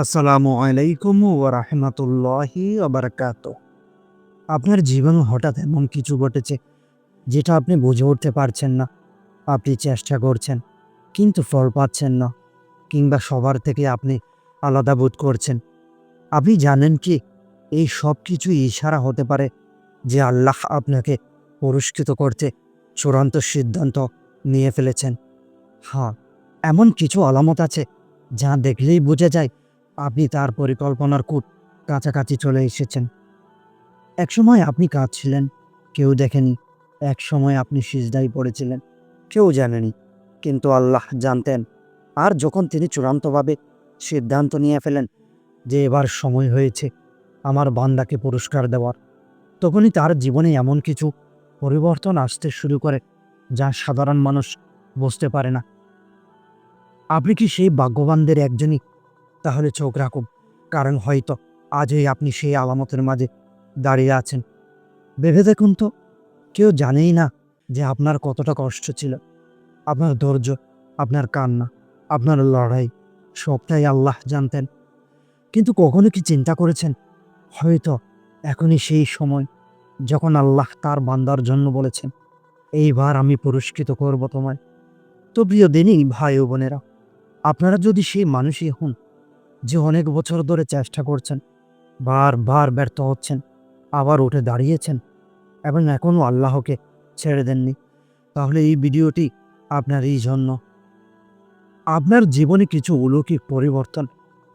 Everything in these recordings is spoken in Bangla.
আসসালামু আলাইকুম ও রাহমাতুল্লাহি আবরকাত আপনার জীবনে হঠাৎ এমন কিছু ঘটেছে যেটা আপনি বুঝে উঠতে পারছেন না। আপনি চেষ্টা করছেন, কিন্তু ফল পাচ্ছেন না, কিংবা সবার থেকে আপনি আলাদা বোধ করছেন। আপনি জানেন কি, এই সব কিছু ইশারা হতে পারে যে আল্লাহ আপনাকে পুরস্কৃত করতে চূড়ান্ত সিদ্ধান্ত নিয়ে ফেলেছেন। হ্যাঁ এমন কিছু আলামত আছে যা দেখলেই বোঝা যায় আপনি তার পরিকল্পনার কূট কাছাকাছি চলে এসেছেন। একসময় আপনি কাঁদছিলেন, কেউ দেখেনি। এক সময় আপনি সিজদাই পড়েছিলেন, কেউ জানেনি। কিন্তু আল্লাহ জানতেন, আর যখন তিনি চূড়ান্তভাবে সিদ্ধান্ত নিয়ে ফেলেন যে এবার সময় হয়েছে আমার বান্দাকে পুরস্কার দেওয়ার, তখনই তার জীবনে এমন কিছু পরিবর্তন আসতে শুরু করে যা সাধারণ মানুষ বুঝতে পারে না। আপনি কি সেই ভাগ্যবানদের একজনই তাহলে চোখ রাখুন, কারণ হয়তো আজই আপনি সেই আলামতের মাঝে দাঁড়িয়ে আছেন। ভেবে দেখুন তো, কেউ জানেই না যে আপনার কতটা কষ্ট ছিল। আপনার ধৈর্য, আপনার কান্না, আপনার লড়াই, সবটাই আল্লাহ জানতেন। কিন্তু কখনো কি চিন্তা করেছেন? হয়তো এখনই সেই সময় যখন আল্লাহ তার বান্দার জন্য বলেছেন, এইবার আমি পুরস্কৃত করব তোমায়। তো প্রিয় দিনই ভাই ও বোনেরা, আপনারা যদি সেই মানুষই হন যে অনেক বছর ধরে চেষ্টা করছেন বারবার ব্যর্থ হচ্ছেন, আবার উঠে দাঁড়িয়েছেন এবং এখনও আল্লাহকে ছেড়ে দেননি। তাহলে এই ভিডিওটি আপনার এই জন্য। আপনার জীবনে কিছু অলৌকিক পরিবর্তন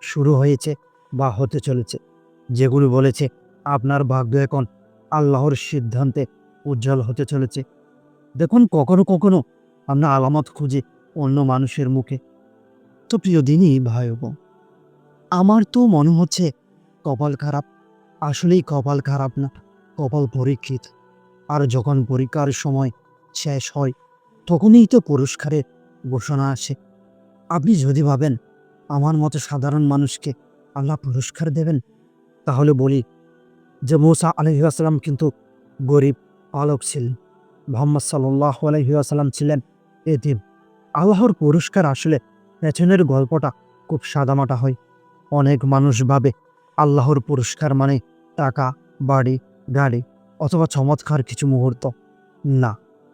শুরু হয়েছে বা হতে চলেছে, যেগুলো বলেছে আপনার ভাগ্য এখন আল্লাহর সিদ্ধান্তে উজ্জ্বল হতে চলেছে। দেখুন, কখনো কখনো আমরা আলামত খুঁজে অন্য মানুষের মুখে। তো প্রিয় দিনই ভাই বোন আমার তো মনে হচ্ছে কপাল খারাপ। আসলেই কপাল খারাপ না, কপাল পরীক্ষিত। আর যখন পরীক্ষার সময় শেষ হয়, তখনই তো পুরস্কারের ঘোষণা আসে। আপনি যদি ভাবেন আমার মতো সাধারণ মানুষকে আল্লাহ পুরস্কার দেবেন, তাহলে বলি যে মৌসা আলহিহাসাল্লাম কিন্তু গরিব আলোক ছিলেন। মোহাম্মদ সাল্লাহ আলহিহাসাল্লাম ছিলেন এতিম। আল্লাহর পুরস্কার আসলে পেছনের গল্পটা খুব সাদামাটা হয়। অনেক মানুষ ভাবে আল্লাহর পুরস্কার মানে টাকা, বাড়ি, গাড়ি অথবা চমৎকার কিছু মুহূর্ত। না,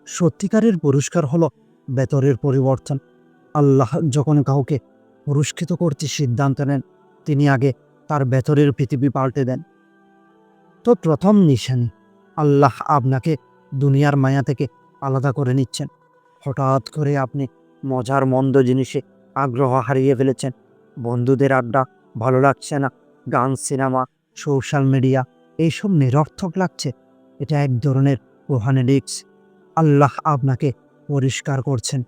সত্যিকারের পুরস্কার হলো বেতরের পরিবর্তন। আল্লাহ যখন কাউকে পুরস্কৃত করতে সিদ্ধান্ত নেন, তিনি আগে তার বেতরের পৃথিবী পাল্টে দেন। তো প্রথম নিশানি আল্লাহ আপনাকে দুনিয়ার মায়া থেকে আলাদা করে নিচ্ছেন। হঠাৎ করে আপনি মজার মন্দ জিনিসে আগ্রহ হারিয়ে ফেলেছেন। বন্ধুদের আড্ডা ভালো লাগছে না, গান, সিনেমা, সোশ্যাল মিডিয়া, এইসব নিরর্থক লাগছে। এটা এক ধরনের রোহানি রিক্স আল্লাহ আপনাকে পরিষ্কার করছেন।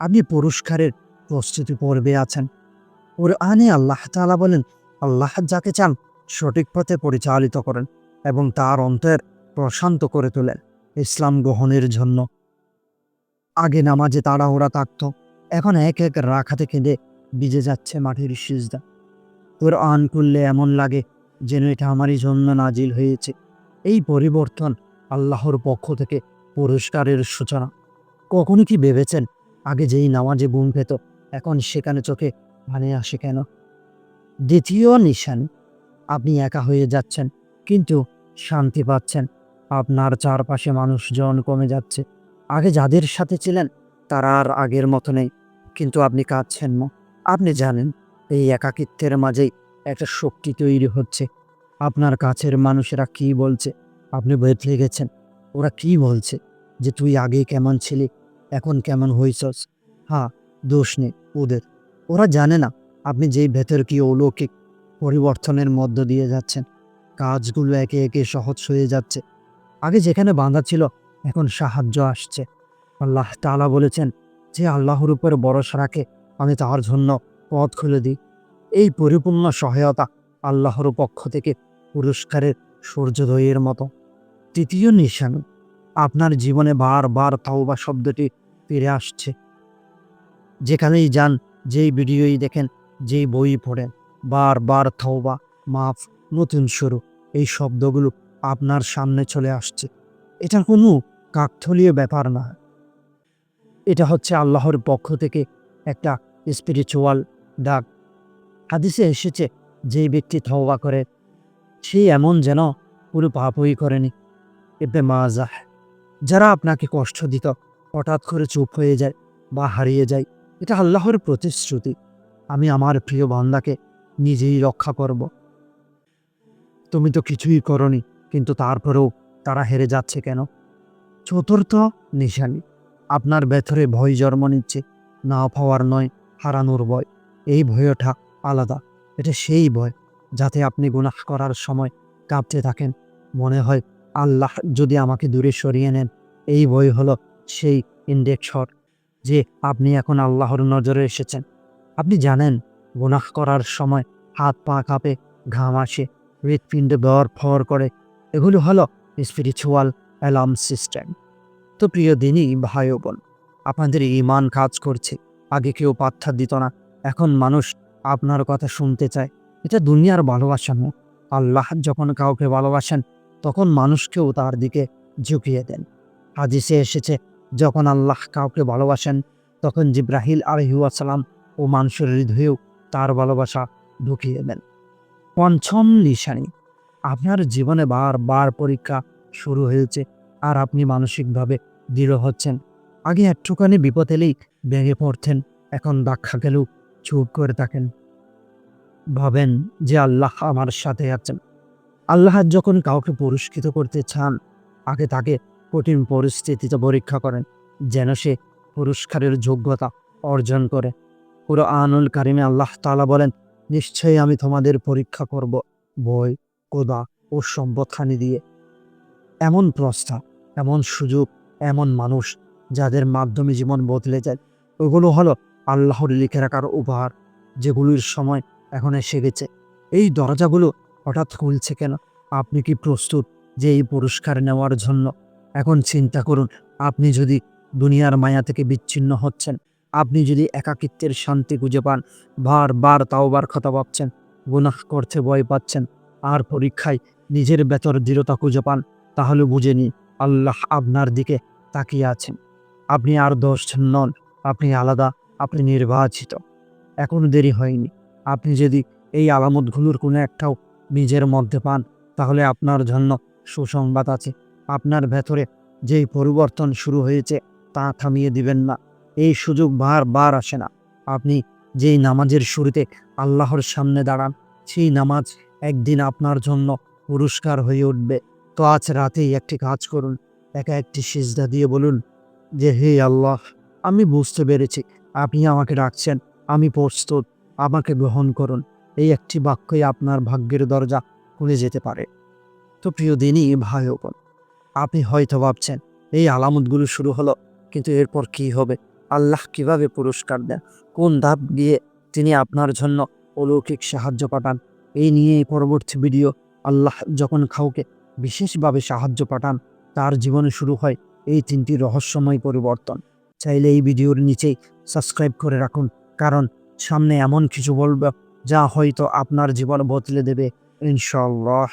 আপনি পুরস্কারের প্রস্তুতি পর্বে আছেন। ওর আনে আল্লাহ তালা বলেন, আল্লাহ যাকে চান সঠিক পথে পরিচালিত করেন এবং তার অন্তর প্রশান্ত করে তোলেন ইসলাম গ্রহণের জন্য। আগে নামাজে তাড়াহুড়া থাকত, এখন এক এক রাখাতে কেঁদে ভিজে যাচ্ছে মাটির সিজদা। তোর আন করলে এমন লাগে যেন এটা আমারই জন্য নাজিল হয়েছে। এই পরিবর্তন আল্লাহর পক্ষ থেকে পুরস্কারের সূচনা। কখনো কি ভেবেছেন, আগে যেই নামাজে বুম পেত, এখন সেখানে চোখে ভানে আসে কেন? দ্বিতীয় নিশান, আপনি একা হয়ে যাচ্ছেন, কিন্তু শান্তি পাচ্ছেন। আপনার চারপাশে মানুষজন কমে যাচ্ছে। আগে যাদের সাথে ছিলেন, তারা আর আগের মতো নেই, কিন্তু আপনি কাঁদছেন না আপনি জানেন এই একাকিত্বের মাঝেই একটা শক্তি তৈরি হচ্ছে। আপনার কাছের মানুষেরা কি বলছে? আপনি বদলে গেছেন। ওরা কি বলছে? যে তুই আগে কেমন ছিলি, এখন কেমন হইছস? হ্যাঁ দোষ নেই ওদের। ওরা জানে না আপনি যেই ভেতর কি অলৌকিক পরিবর্তনের মধ্য দিয়ে যাচ্ছেন। কাজগুলো একে একে সহজ হয়ে যাচ্ছে। আগে যেখানে বাঁধা ছিল, এখন সাহায্য আসছে। আল্লাহ তাআলা বলেছেন, যে আল্লাহর উপর ভরসা রাখে, আমি তার জন্য পথ খুলে দিই এই পরিপূর্ণ সহায়তা আল্লাহর পক্ষ থেকে পুরস্কারের সূর্যোদয়ের মতো। তৃতীয় নিশান, আপনার জীবনে বারবার তাওবা শব্দটি ফিরে আসছে। যেখানেই যান, যেই ভিডিওই দেখেন, যেই বই পড়েন, বারবার তাওবা, মাফ, নতুন শুরু, এই শব্দগুলো আপনার সামনে চলে আসছে। এটা কোনো কাকথলীয় ব্যাপার না। এটা হচ্ছে আল্লাহর পক্ষ থেকে একটা স্পিরিচুয়াল ডাক। হাদিসে এসেছে, যেই ব্যক্তি তওবা করে সে এমন যেন পুরো পাপই করেনি। এতে মাজাহ, যারা আপনাকে কষ্ট দিত, হঠাৎ করে চুপ হয়ে যায় বা হারিয়ে যায়, এটা আল্লাহর প্রতিশ্রুতি। আমি আমার প্রিয় বান্দাকে নিজেই রক্ষা করব। তুমি তো কিছুই করনি, কিন্তু তারপরেও তারা হেরে যাচ্ছে কেন? চতুর্থ নিশানি, আপনার ভেতরে ভয় জন্ম নিচ্ছে, না পাওয়ার নয়, হারানোর ভয়। এই ভয়টা আলাদা। এটা সেই ভয় যাতে আপনি গুনাহ করার সময় কাঁপতে থাকেন। মনে হয় আল্লাহ যদি আমাকে দূরে সরিয়ে নেন, এই ভয় হলো সেই ইন্ডেক্সর যে আপনি এখন আল্লাহর নজরে এসেছেন। আপনি জানেন গুনাহ করার সময় হাত পা কাঁপে, ঘাম আসে, হৃৎপিণ্ড দর ফর করে। এগুলো হলো স্পিরিচুয়াল অ্যালার্ম সিস্টেম তো প্রিয় দিনই ভাই বোন, আপনাদের ইমান কাজ করছে। আগে কেউ পাত্তা দিত না। এখন মানুষ আপনার কথা শুনতে চায়। এটা দুনিয়ার ভালোবাসা নয়। আল্লাহ যখন কাউকে ভালোবাসেন, তখন মানুষকেও তার দিকে ঝুঁকিয়ে দেন। হাদিসে এসেছে, যখন আল্লাহ কাউকে ভালোবাসেন, তখন জিব্রাহিল আলহিউসালাম ও মানুষের হৃদয়েও তার ভালোবাসা ঢুকিয়ে দেন। পঞ্চম নিশানি, আপনার জীবনে বারবার পরীক্ষা শুরু হয়েছে আর আপনি মানসিকভাবে দৃঢ় হচ্ছেন। আগে একটুখানি বিপদ এলেই ভেঙে পড়তেন, এখন দেখা গেলেও চুপ করে থাকেন। ভাবেন যে আল্লাহ আমার সাথে আছেন। আল্লাহ যখন কাউকে পুরস্কৃত করতে চান, আগে তাকে কঠিন পরিস্থিতিতে পরীক্ষা করেন, যেন সে পুরস্কারের যোগ্যতা অর্জন করে। পুরো আনুল কারিমে আল্লাহ তাআলা বলেন, নিশ্চয়ই আমি তোমাদের পরীক্ষা করব বই কোদা ও সম্পদখানি দিয়ে। এমন প্রস্তাব, এমন সুযোগ, এমন মানুষ যাদের মাধ্যমে জীবন বদলে যায়। ওগুলো হলো আল্লাহর লিখে রাখার উপহার যেগুলির সময় এখন এসে গেছে। এই দরজাগুলো হঠাৎ খুলছে কেন? আপনি কি প্রস্তুত যে এই পুরস্কার নেওয়ার জন্য? এখন চিন্তা করুন, আপনি যদি দুনিয়ার মায়া থেকে বিচ্ছিন্ন হচ্ছেন, আপনি যদি একাকিত্বের শান্তি খুঁজে পান, বারবার তাওবার কথা ভাবছেন, গুনাহ করতে ভয় পাচ্ছেন, আর পরীক্ষায় নিজের ভেতর দৃঢ়তা খুঁজে পান, তাহলে বুঝে নিন আল্লাহ আপনার দিকে তাকিয়ে আছেন। আপনি আর দশজন নন, আপনি আলাদা আপনি নির্বাচিত। এখনও দেরি হয়নি। আপনি যদি এই আলামতগুলোর কোনো একটাও নিজের মধ্যে পান, তাহলে আপনার জন্য সুসংবাদ আছে। আপনার ভেতরে যেই পরিবর্তন শুরু হয়েছে, তা থামিয়ে দিবেন না। এই সুযোগ বারবার আসে না। আপনি যেই নামাজের শুরুতে আল্লাহর সামনে দাঁড়ান, সেই নামাজ একদিন আপনার জন্য পুরস্কার হয়ে উঠবে। তো আজ রাতেই একটি কাজ করুন। একা একটি সিজদা দিয়ে বলুন যে, হে আল্লাহ, আমি বুঝতে পেরেছি আপনি আমাকে ডাকছেন, আমি প্রস্তুত। আমাকে গ্রহণ করুন। এই একটি বাক্যই আপনার ভাগ্যের দরজা খুলে যেতে পারে। তো প্রিয় দিনই ভাই বোন, আপনি হয়তো ভাবছেন, এই আলামতগুলো শুরু হলো, কিন্তু এরপর কি হবে? আল্লাহ কীভাবে পুরস্কার দেন? কোন ধাপ দিয়ে তিনি আপনার জন্য অলৌকিক সাহায্য পাঠান? এই নিয়ে এই পরবর্তী ভিডিও। আল্লাহ যখন কাউকে বিশেষভাবে সাহায্য পাঠান, তার জীবনে শুরু হয় এই তিনটি রহস্যময় পরিবর্তন। চাইলে এই ভিডিওর নিচেই সাবস্ক্রাইব করে রাখুন, কারণ সামনে এমন কিছু বলবে যা হয়তো আপনার জীবন বদলে দেবে ইনশাল্লাহ